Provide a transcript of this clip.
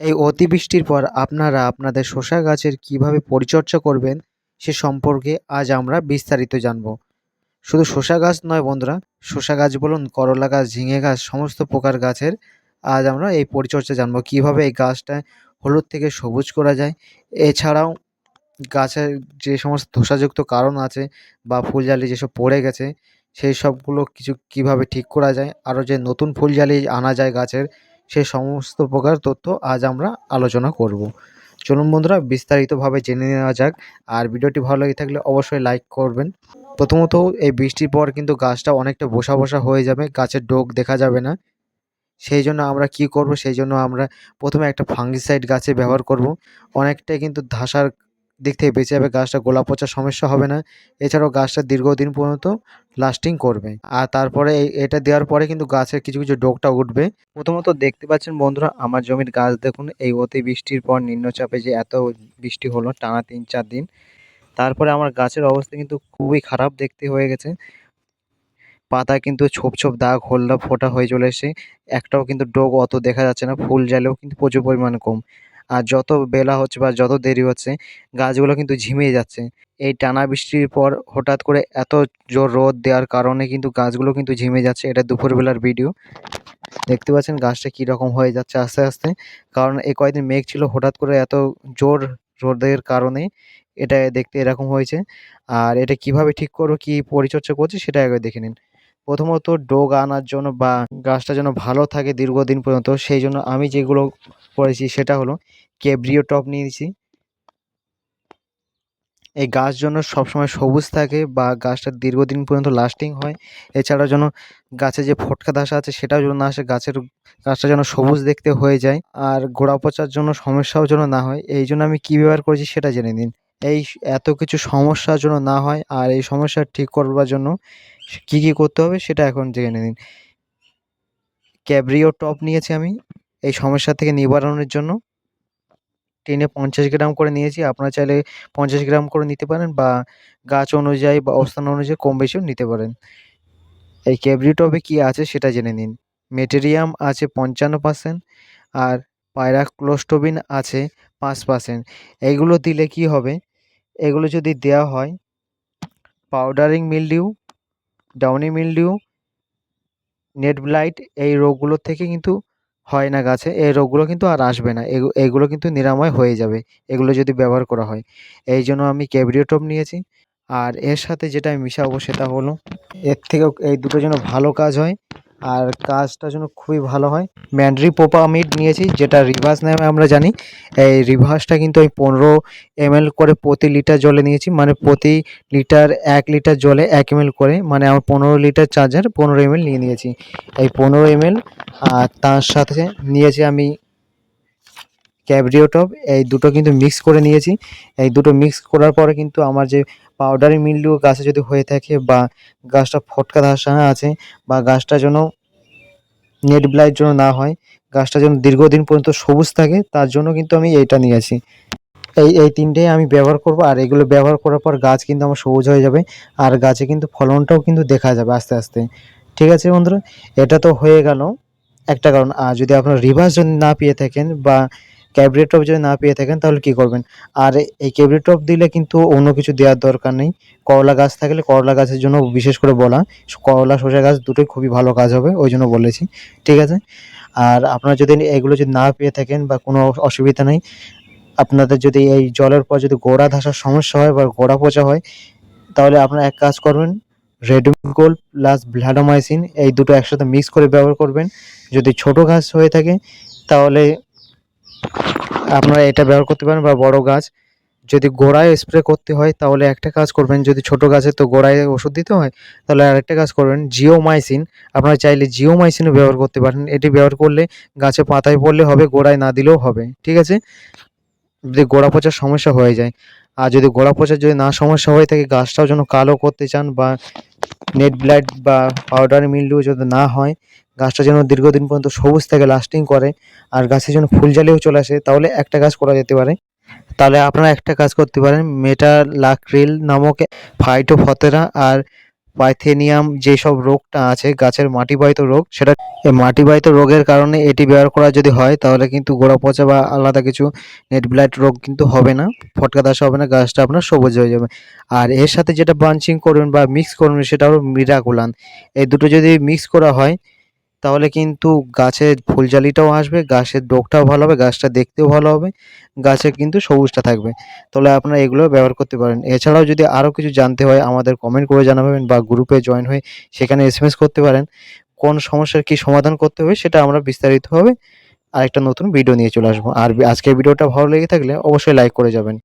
এই অতিবৃষ্টির পর আপনারা আপনাদের শসা গাছের কীভাবে পরিচর্যা করবেন সে সম্পর্কে আজ আমরা বিস্তারিত জানব। শুধু শসা গাছ নয় বন্ধুরা, শসা গাছ বলুন, করলা গাছ, ঝিঙে গাছ, সমস্ত প্রকার গাছের আজ আমরা এই পরিচর্যা জানব। কীভাবে এই গাছটা হলুদ থেকে সবুজ করা যায়? এছাড়াও গাছের যে সমস্ত ধোসাযুক্ত কারণ আছে বা ফুলজালি যেসব পড়ে গেছে, সেই সবগুলো কিছু কীভাবে ঠিক করা যায়? আরও যে নতুন ফুলজালি আনা যায় গাছের সে সমস্ত প্রকার তথ্য আজ আমরা আলোচনা করব। চলুন বন্ধুরা, বিস্তারিতভাবে জেনে নেওয়া যাক। আর ভিডিওটি ভালো লেগে থাকলে অবশ্যই লাইক করবেন। প্রথমত, এই বৃষ্টির পর কিন্তু গাছটা অনেকটা বসা বসা হয়ে যাবে, গাছের ডোক দেখা যাবে না। সেই জন্য আমরা কি করব? সেই জন্য আমরা প্রথমে একটা ফাঙ্গিসাইড গাছে ব্যবহার করব। অনেকটাই কিন্তু ধাসার দিক থেকে বেঁচে যাবে গাছটা গোলা পচার সমস্যা হবে না। এছাড়াও গাছটা দীর্ঘদিন পর্যন্ত লাস্টিং করবে। আর তারপরে এটা দেওয়ার পরে কিন্তু গাছের কিছু কিছু ডোকটা উঠবে। প্রথমত দেখতে পাচ্ছেন বন্ধুরা, আমার জমির গাছ দেখুন, এই অতি বৃষ্টির পর নিম্নচাপে যে এত বৃষ্টি হলো, টানা তিন, চার দিন। তারপরে আমার গাছের অবস্থা কিন্তু খুবই খারাপ দেখতে হয়ে গেছে। পাতা কিন্তু ছোপ ছোপ দাগ, হলদা ফোটা হয়ে চলে এসে একটাও কিন্তু ডোগ অত দেখা যাচ্ছে না, ফুল জালেও কিন্তু প্রচুর পরিমাণে কম। আর যত বেলা হচ্ছে বা যত দেরি হচ্ছে, গাছগুলো কিন্তু ঝিমিয়ে যাচ্ছে। এই টানা বৃষ্টির পর হঠাৎ করে এত জোর রোদ দেওয়ার কারণে কিন্তু গাছগুলো কিন্তু ঝিমে যাচ্ছে। এটা দুপুরবেলার ভিডিও। দেখতে পাচ্ছেন গাছটা কীরকম হয়ে যাচ্ছে আস্তে আস্তে। কারণ এই কয়েকদিন মেঘ ছিল, হঠাৎ করে এত জোর রোদের কারণে এটা দেখতে এরকম হয়েছে। আর এটা কীভাবে ঠিক করব, কি পরিচর্যা করছে সেটা একবার দেখে নিন। প্রথমত ডোগ আনার জন্য বা গাছটা যেন ভালো থাকে দীর্ঘদিন পর্যন্ত, সেই জন্য আমি যেগুলো করেছি সেটা হলো কেব্রিও টপ নিয়েছি। এই গাছ যেন সবসময় সবুজ থাকে বা গাছটা দীর্ঘদিন পর্যন্ত লাস্টিং হয় এছাড়া যেন গাছে যে ফটকা ধসা আছে সেটাও যেন না আসে, গাছের গাছটা যেন সবুজ দেখতে হয়ে যায় আর গোড়া পচার জন্য সমস্যাও যেন না হয়। এই জন্য আমি কী ব্যবহার করেছি সেটা জেনে নিন। এই এত কিছু সমস্যার জন্য না হয় আর এই সমস্যা ঠিক করবার জন্য কী কী করতে হবে সেটা এখন জেনে নিন। ক্যাব্রিও টপ নিয়েছি আমি। এই সমস্যা থেকে নিবারণের জন্য টিনে পঞ্চাশ গ্রাম করে নিয়েছি। আপনারা চাইলে পঞ্চাশ গ্রাম করে নিতে পারেন বা গাছ অনুযায়ী বা অবস্থান অনুযায়ী কম বেশিও নিতে পারেন। এই ক্যাব্রিও টবে কী আছে সেটা জেনে নিন। মেটেরিয়াম আছে পঞ্চান্ন পার্সেন্ট আর পায়রাক্লোস্টোবিন আছে পাঁচ পার্সেন্ট। এইগুলো দিলে কি হবে? এগুলো যদি দেওয়া হয়, powdery mildew, downy mildew, net blight এই রোগগুলোর থেকে কিন্তু হয় না গাছে, এই রোগগুলো কিন্তু আর আসবে না। এগুলো কিন্তু নিরাময় হয়ে যাবে, এগুলো যদি ব্যবহার করা হয়। এই জন্য আমি ক্যাবরিওটপ নিয়েছি। আর এর সাথে যেটা আমি মিশাবো সেটা হলো, এর থেকেও এই দুটো যেন ভালো কাজ হয়। আর কাজটা যেন খুবই ভালো হয়। ম্যান্ড্রি পোপামিড নিয়েছি, যেটা রিভার্স নামে আমরা জানি। এই রিভার্সটা কিন্তু আমি পনেরো এম করে প্রতি লিটার জলে নিয়েছি। মানে প্রতি লিটার এক লিটার জলে এক এম করে। মানে আমার পনেরো লিটার চার্জার পনেরো এম নিয়ে নিয়েছি। এই পনেরো এম আর তার সাথে নিয়েছি আমি ক্যাবরিও টপ, এই দুটো কিন্তু মিক্স করে নিয়েছি। এই দুটো মিক্স করার পরে কিন্তু আমার যে পাউডারি মিল্ডিউ গাছে যদি হয়ে থাকে বা গাছটা ফটকা ধসা আছে বা গাছটা যেন নেট ব্লাইট জন্য না হয়, গাছটা যেন দীর্ঘদিন পর্যন্ত সবুজ থাকে, তার জন্য কিন্তু আমি এইটা নিয়েছি। এই এই তিনটেই আমি ব্যবহার করব আর এগুলো ব্যবহার করার পর গাছ কিন্তু আমার সবুজ হয়ে যাবে আর গাছে কিন্তু ফলনটাও কিন্তু দেখা যাবে আস্তে আস্তে। ঠিক আছে বন্ধুরা, এটা তো হয়ে গেল। একটা কারণ, আর যদি আপনার রিভার্স যদি না পেয়ে থাকেন বা ক্যাবরেট টপ যদি না পেয়ে থাকেন, তাহলে কি করবেন? আর এই ক্যাবরেট টপ দিলে কিন্তু অন্য কিছু দেওয়ার দরকার নেই। করলা গাছ থাকলে করলা গাছের জন্য বিশেষ করে বলা, করলা শসা গাছ দুটোই খুবই ভালো কাজ হবে, ওই জন্য বলেছি। ঠিক আছে? আর আপনারা যদি এগুলো যদি না পেয়ে থাকেন বা কোনো অসুবিধা নেই, আপনাদের যদি এই জলের পর যদি গোড়া ধসার সমস্যা হয় বা গোড়া পচা হয়, তাহলে আপনারা এক কাজ করবেন, রেডমি গোল্ড প্লাস ভ্লাডোমাইসিন, এই দুটো একসাথে মিক্স করে ব্যবহার করবেন। যদি ছোট গাছ হয়ে থাকে, তাহলে আপনারা এটা ব্যবহার করতে পারেন বা বড় গাছ। যদি গোড়ায় স্প্রে করতে হয়, তাহলে একটা কাজ করবেন, যদি ছোট গাছে তো গোড়ায় ওষুধ দিতে হয়, তাহলে আরেকটা কাজ করবেন, জিওমাইসিন। আপনারা চাইলে জিওমাইসিনও ব্যবহার করতে পারেন। এটি ব্যবহার করলে গাছে পাতায় পড়লে হবে, গোড়ায় না দিলেও হবে, ঠিক আছে? যদি গোড়া পচার সমস্যা হয়ে যায়। আর যদি গোড়া পচার যদি না সমস্যা হয়ে থাকে, গাছটাও যেন কালো করতে চান বা নেট ব্লাইট বা পাউডার মিলও যদি না হয়। গাছটা যেন দীর্ঘদিন পর্যন্ত সবুজ থেকে লাস্টিং করে আর গাছে যেন ফুল জালিও চলে আসে, তাহলে একটা গাছ করা যেতে পারে। তাহলে আপনারা একটা কাজ করতে পারেন মেটা লাকরিল নামক ফাইটোফতেরা আর পাইথেনিয়াম যেসব রোগটা আছে, গাছের মাটিবাহিত রোগ, সেটা মাটিবাহিত রোগের কারণে এটি ব্যবহার করা যদি হয়, তাহলে কিন্তু গোড়া পচা বা আলাদা কিছু নেট ব্লাইট রোগ কিন্তু হবে না, ফটকা দাসা হবে না, গাছটা আপনার সবুজ হয়ে যাবে। আর এর সাথে যেটা ব্রাঞ্চিং করবেন বা মিক্স করবেন সেটা হলো মিরাকুলান এই দুটো যদি মিক্স করা হয় তাহলে কিন্তু গাছের ফুলজালিটাও আসবে, গাছের ডোকটাও ভালো হবে, গাছটা দেখতেও ভালো হবে, গাছে কিন্তু সবুজটা থাকবে। তাহলে আপনারা এগুলো ব্যবহার করতে পারেন। এছাড়াও যদি আরও কিছু জানতে হয়, আমাদের কমেন্ট করে জানাবেন বা গ্রুপে জয়েন হয়ে সেখানে এসএমএস করতে পারেন। কোন সমস্যার কি সমাধান করতে হবে সেটা আমরা বিস্তারিতভাবে আরেকটা নতুন ভিডিও নিয়ে চলে আসব। আর আজকের ভিডিওটা ভালো লেগে থাকলে অবশ্যই লাইক করে যাবেন।